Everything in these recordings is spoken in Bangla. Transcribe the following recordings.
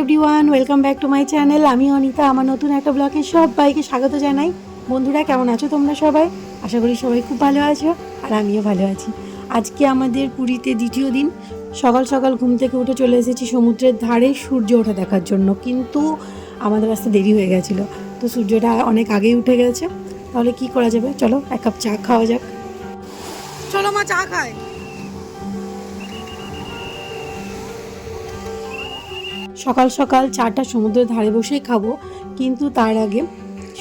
Everyone welcome back to my channel আমি অনিতা, আমার নতুন একটা ব্লগে সবাইকে স্বাগত জানাই। বন্ধুরা, কেমন আছো তোমরা সবাই? আশা করি সবাই খুব ভালো আছো, আর আমিও ভালো আছি। আজকে আমাদের পুরীতে দ্বিতীয় দিন। সকাল সকাল ঘুম থেকে উঠে চলে এসেছি সমুদ্রের ধারে সূর্য ওঠা দেখার জন্য, কিন্তু আমাদের রাস্তা দেরি হয়ে গেছিল। তো সূর্যটা অনেক আগেই উঠে গেছে। তাহলে কি করা যাবে? চলো, এক কাপ চা খাওয়া যাক। চলো মা, চা খায় সকাল সকাল চাটা সমুদ্রের ধারে বসেই খাব, কিন্তু তার আগে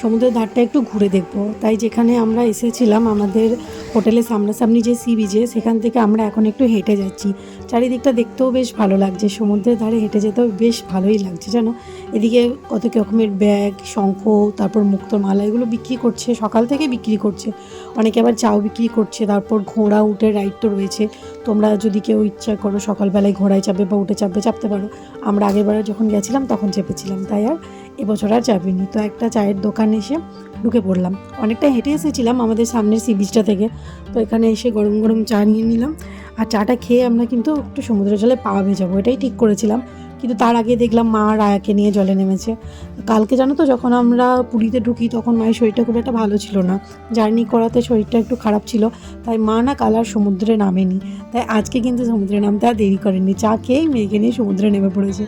সমুদ্রের ধারটা একটু ঘুরে দেখব। তাই যেখানে আমরা এসেছিলাম, আমাদের হোটেলের সামনাসামনি যে সি বিচে সেখান থেকে আমরা এখন একটু হেঁটে যাচ্ছি। চারিদিকটা দেখতেও বেশ ভালো লাগছে, সমুদ্রের ধারে হেঁটে যেতেও বেশ ভালোই লাগছে, জানো? এদিকে কত রকমের ব্যাগ, শঙ্খ, তারপর মুক্তোর মালা এগুলো বিক্রি করছে, সকাল থেকে বিক্রি করছে। অনেকে আবার চাও বিক্রি করছে, তারপর ঘোড়া উঠে রাইড তো রয়েছে। তোমরা যদি কেউ ইচ্ছা করো সকালবেলায় ঘোড়ায় চাপবে বা উঠে চাপবে, চাপতে পারো। আমরা আগেরবারে যখন গেছিলাম, তখন চেপেছিলাম, তাই আর এবছর আর চাপিনি। তো একটা চায়ের দোকান এসে ঢুকে পড়লাম। অনেকটা হেঁটে এসেছিলাম আমাদের সামনের সি বিচটা থেকে। তো এখানে এসে গরম গরম চা নিয়ে নিলাম। আর চাটা খেয়ে আমরা কিন্তু একটু সমুদ্র জলে পা ভেজাবো এটাই ঠিক করেছিলাম। কিন্তু তার আগে দেখলাম মা রায়াকে নিয়ে জলে নেমেছে। কালকে জানো তো যখন আমরা পুরীতে ঢুকি তখন মায়ের শরীরটা খুব একটা ভালো ছিল না। জার্নি করাতে শরীরটা একটু খারাপ ছিল, তাই মা না কাল আর সমুদ্রে নামেনি। তাই আজকে কিন্তু সমুদ্রে নামতে আর দেরি করেনি চা খেয়েই মেয়েকে নিয়ে সমুদ্রে নেমে পড়েছে।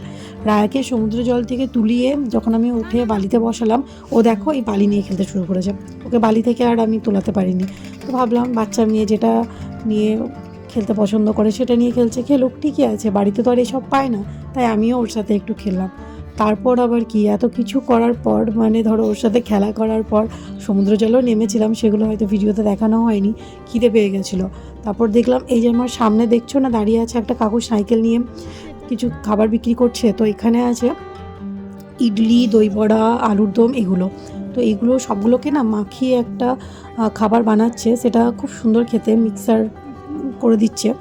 রায়াকে সমুদ্র জল থেকে তুলিয়ে যখন আমি উঠে বালিতে বসালাম, ও দেখো এই বালি নিয়ে খেলতে শুরু করেছে। ওকে বালি থেকে আর আমি তোলাতে পারিনি। তো ভাবলাম বাচ্চা মেয়ে যেটা নিয়ে খেলতে পছন্দ করে, সেটা নিয়ে খেলছে। খেলুক, ঠিকই আছে, বাড়িতে তো আর এসব পায় না, তাই আমিও ওর সাথে একটু খেললাম। তারপর আবার কি, এত কিছু করার পর মানে ধরো ওর সাথে খেলা করার পর, সমুদ্র জলেও নেমেছিলাম, সেগুলো হয়তো ভিডিওতে দেখানো হয়নি, খিদে পেয়ে গেছিল। তারপর দেখলাম, এই যে আমার সামনে দেখছ না, দাঁড়িয়ে আছে একটা কাকু সাইকেল নিয়ে, কিছু খাবার বিক্রি করছে, তো এখানে আছে ইডলি, দই বড়া, আলুর দম, এগুলো। তো এগুলো সবগুলোকে না মাখিয়ে একটা খাবার বানাচ্ছে, সেটা খুব সুন্দর খেতে, মিক্সার করে দিচ্ছে।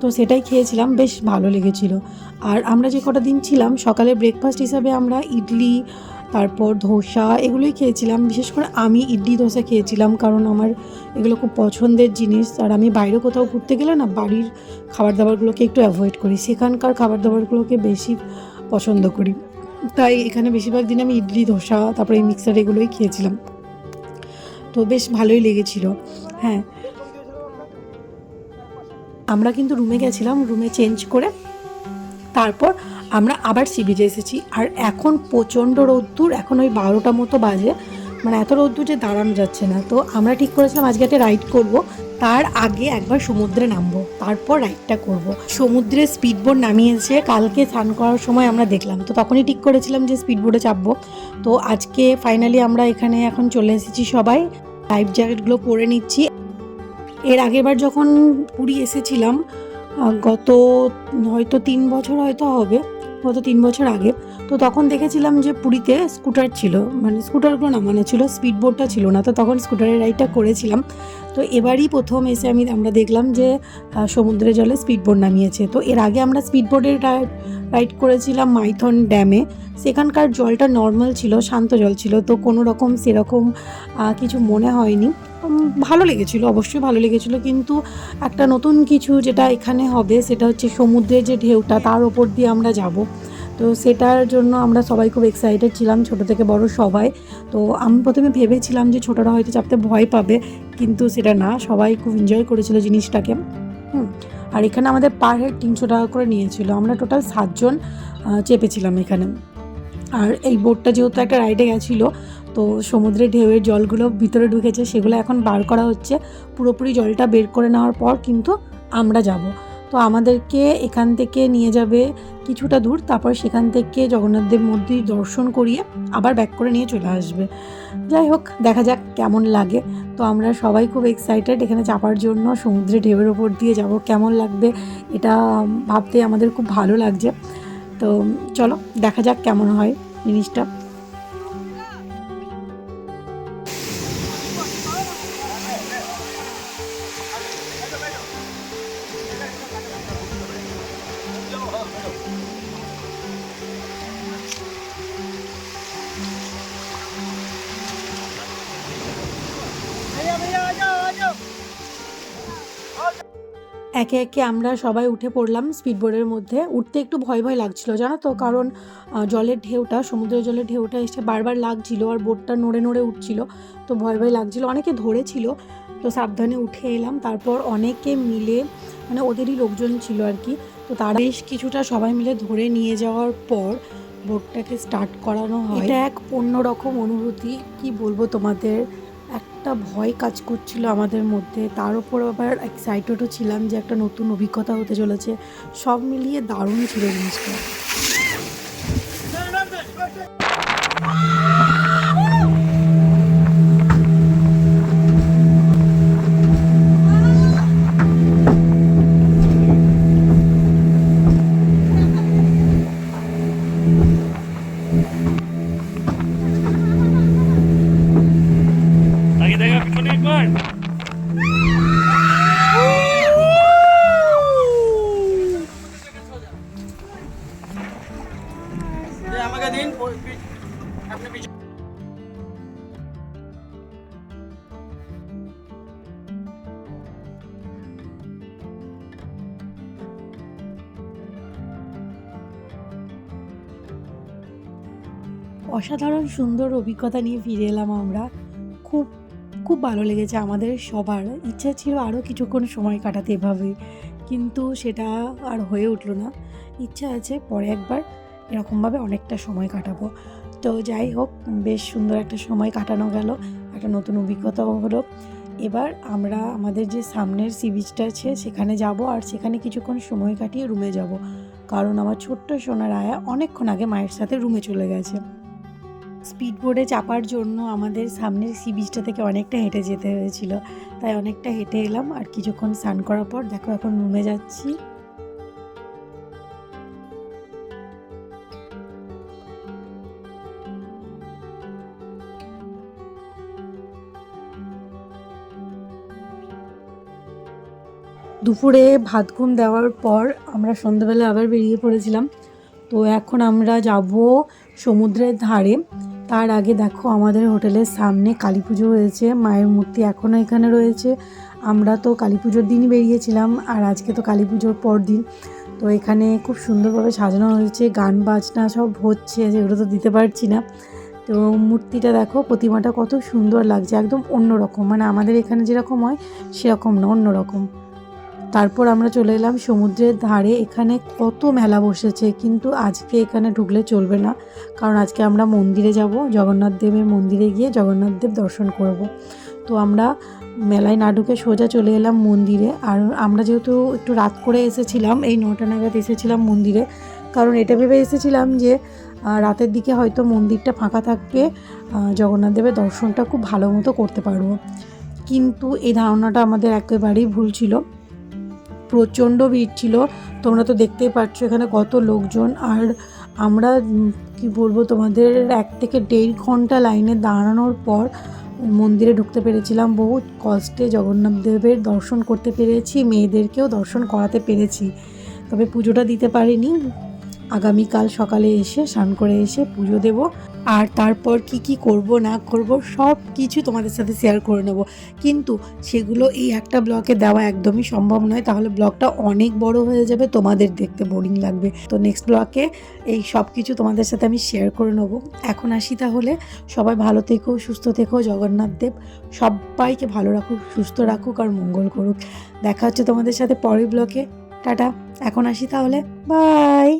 তো সেটাই খেয়েছিলাম, বেশ ভালো লেগেছিল। আর আমরা যে কটা দিন ছিলাম, সকালে ব্রেকফাস্ট হিসাবে আমরা ইডলি, তারপর ধোসা এগুলোই খেয়েছিলাম। বিশেষ করে আমি ইডলি ধোসা খেয়েছিলাম কারণ আমার এগুলো খুব পছন্দের জিনিস। আর আমি বাইরে কোথাও ঘুরতে গেলে না, বাড়ির খাবার দাবারগুলোকে একটু অ্যাভয়েড করি। সেখানকার খাবার দাবারগুলোকে বেশি পছন্দ করি। তাই এখানে বেশিরভাগ দিন আমি ইডলি, ধোসা, তারপরে এই মিক্সার এগুলোই খেয়েছিলাম। তো বেশ ভালোই লেগেছিল। হ্যাঁ আমরা কিন্তু রুমে গেছিলাম রুমে চেঞ্জ করে। তারপর আমরা আবার সি এসেছি। আর এখন প্রচণ্ড রোদ্দুর, এখন ওই বারোটা মতো বাজে। মানে এত রোদ্দুর যে দাঁড়ানো যাচ্ছে না। তো আমরা ঠিক করেছিলাম আজকে একটা রাইড করব। তার আগে একবার সমুদ্রে নামবো। তারপর রাইডটা করব। সমুদ্রে স্পিডবোট নামিয়েছে। কালকে স্নান করার সময় আমরা দেখলাম। তো তখনই ঠিক করেছিলাম যে স্পিডবোটে চাপবো। তো আজকে ফাইনালি আমরা এখানে এখন চলে এসেছি সবাই। লাইফ জ্যাকেটগুলো পরে নিচ্ছি। এর আগেরবার যখন পুরী এসেছিলাম গত হয়তো তিন বছর হয়তো হবে, গত তিন বছর আগে, তো তখন দেখেছিলাম যে পুরীতে স্কুটার ছিল মানে স্কুটারগুলো নামানো ছিল স্পিড বোটটা ছিল না, তো তখন স্কুটারের রাইডটা করেছিলাম। তো এবারই প্রথম এসে আমি, আমরা দেখলাম যে সমুদ্রের জলে স্পিড বোট নামিয়েছে। তো এর আগে আমরা স্পিড বোটের রাইড করেছিলাম মাইথন ড্যামে। সেখানকার জলটা নর্মাল ছিল, শান্ত জল ছিল, তো কোনো রকম সেরকম কিছু মনে হয়নি। ভালো লেগেছিল, অবশ্যই ভালো লেগেছিল। কিন্তু একটা নতুন কিছু যেটা এখানে হবে, সেটা হচ্ছে সমুদ্রের যে ঢেউটা, তার ওপর দিয়ে আমরা যাব। তো সেটার জন্য আমরা সবাই খুব এক্সাইটেড ছিলাম, ছোট থেকে বড় সবাই। তো আমি প্রথমে ভেবেছিলাম যে ছোটরা হয়তো চাপতে ভয় পাবে, কিন্তু সেটা না, সবাই খুব এনজয় করেছিল জিনিসটাকে। হুম, আর এখানে আমাদের পার হেড তিনশো টাকা করে নিয়েছিল। আমরা টোটাল সাতজন চেপেছিলাম এখানে। আর এই বোটটা যেহেতু একটা রাইডে গেছিল তো সমুদ্রে ঢেউয়ের জলগুলো ভিতরে ঢুকেছে, সেগুলো এখন বার করা হচ্ছে। পুরোপুরি জলটা বের করে নেওয়ার পর কিন্তু আমরা যাব। তো আমাদেরকে এখান থেকে নিয়ে যাবে কিছুটা দূর, তারপর সেখান থেকে জগন্নাথদেব মন্দির দর্শন করিয়ে আবার ব্যাক করে নিয়ে চলে আসবে। যাই হোক, দেখা যাক কেমন লাগে। তো আমরা সবাই খুব এক্সাইটেড এখানে চাপার জন্য সমুদ্রে ঢেউয়ের ওপর দিয়ে যাব, কেমন লাগবে এটা ভাবতে আমাদের খুব ভালো লাগছে। তো চলো, দেখা যাক কেমন হয় জিনিসটা। একে একে আমরা সবাই উঠে পড়লাম স্পিড বোর্ডের মধ্যে। উঠতে একটু ভয় ভয় লাগছিল জানো তো? কারণ জলের ঢেউটা সমুদ্রের জলের ঢেউটা এসে বারবার লাগছিল আর বোটটা নড়ে নড়ে উঠছিল তো ভয় ভয় লাগছিল। অনেকে ধরেছিল তো সাবধানে উঠে এলাম। তারপর অনেকে মিলে মানে ওদেরই লোকজন ছিল আর কি তো তারা বেশ কিছুটা সবাই মিলে ধরে নিয়ে যাওয়ার পর বোটটাকে স্টার্ট করানো হয়। এটা এক অন্যরকম অনুভূতি কি বলব তোমাদের? একটা ভয় কাজ করছিল আমাদের মধ্যে। তার উপর আবার এক্সাইটেডও ছিলাম যে একটা নতুন অভিজ্ঞতা হতে চলেছে। সব মিলিয়ে দারুণ ছিল জিনিসটা। আমাকে দিন অসাধারণ সুন্দর অভিজ্ঞতা নিয়ে ফিরে এলাম আমরা। খুব খুব ভালো লেগেছে আমাদের সবার। ইচ্ছা ছিল আরও কিছুক্ষণ সময় কাটাতে এভাবে, কিন্তু সেটা আর হয়ে উঠল না। ইচ্ছা আছে পরে একবার এরকমভাবে অনেকটা সময় কাটাবো। তো যাই হোক, বেশ সুন্দর একটা সময় কাটানো গেল, একটা নতুন অভিজ্ঞতাও হলো। এবার আমরা আমাদের যে সামনের সি বিচটা আছে, সেখানে যাব আর সেখানে কিছুক্ষণ সময় কাটিয়ে রুমে যাব। কারণ আমার ছোট্ট সোনার আয়া অনেকক্ষণ আগে মায়ের সাথে রুমে চলে গেছে। স্পিড বোর্ডে চাপার জন্য আমাদের সামনের সি বিচটা থেকে অনেকটা হেঁটে যেতে হয়েছিল। তাই অনেকটা হেঁটে এলাম আর কিছুক্ষণ স্নান করার পর দেখো এখন রুমে যাচ্ছি। দুপুরে ভাত ঘুম দেওয়ার পর আমরা সন্ধ্যাবেলা আবার বেরিয়ে পড়েছিলাম। তো এখন আমরা যাব সমুদ্রের ধারে। তার আগে দেখো আমাদের হোটেলের সামনে কালী পুজো হয়েছে, মায়ের মূর্তি এখনও এখানে রয়েছে। আমরা তো কালী পুজোর দিনই বেরিয়েছিলাম আর আজকে তো কালী পুজোর পর দিন। তো এখানে খুব সুন্দরভাবে সাজানো হয়েছে, গান বাজনা সব হচ্ছে যেগুলো তো দিতে পারছি না। তো মূর্তিটা দেখো, প্রতিমাটা কত সুন্দর লাগছে, একদম অন্যরকম। মানে আমাদের এখানে যেরকম হয়, সেরকম না, অন্যরকম। তারপর আমরা চলে এলাম সমুদ্রের ধারে। এখানে কত মেলা বসেছে, কিন্তু আজকে এখানে ঢুকলে চলবে না। কারণ আজকে আমরা মন্দিরে যাব, জগন্নাথ দেবের মন্দিরে গিয়ে জগন্নাথ দেব দর্শন করব। তো আমরা মেলায় না ঢুকে সোজা চলে এলাম মন্দিরে। আর আমরা যেহেতু একটু রাত করে এসেছিলাম, এই নটা নাগাদ এসেছিলাম মন্দিরে। কারণ এটা ভেবে এসেছিলাম যে রাতের দিকে হয়তো মন্দিরটা ফাঁকা থাকবে জগন্নাথ দেবের দর্শনটা খুব ভালো মতো করতে পারব। কিন্তু এই ধারণাটা আমাদের একেবারেই ভুল ছিল। প্রচণ্ড ভিড় ছিল। তোমরা তো দেখতেই পাচ্ছ এখানে কত লোকজন। আর আমরা কি বলব, তোমাদের এক থেকে দেড় ঘণ্টা লাইনে দাঁড়ানোর পর মন্দিরে ঢুকতে পেরেছিলাম। বহু কষ্টে জগন্নাথ দেবের দর্শন করতে পেরেছি, মেয়েদেরকেও দর্শন করাতে পেরেছি। তবে পুজোটা দিতে পারিনি। আগামীকাল সকালে এসে স্নান করে এসে পুজো দেব। আর তারপর কি কি করব, না করব, সব কিছু তোমাদের সাথে শেয়ার করে নেব। কিন্তু সেগুলো এই একটা ব্লকে দেওয়া একদমই সম্ভব নয়। তাহলে ব্লগটা অনেক বড় হয়ে যাবে, তোমাদের দেখতে বোরিং লাগবে। তো নেক্সট ব্লকে এই সব কিছু তোমাদের সাথে আমি শেয়ার করে নেব। এখন আসি তাহলে। সবাই ভালো থেকো, সুস্থ থেকো, জগন্নাথ দেব। সবাইকে ভালো রাখুক, সুস্থ রাখুক আর মঙ্গল করুক। দেখা হচ্ছে তোমাদের সাথে পরের ব্লকে টাটা। এখন আসি তাহলে। বাই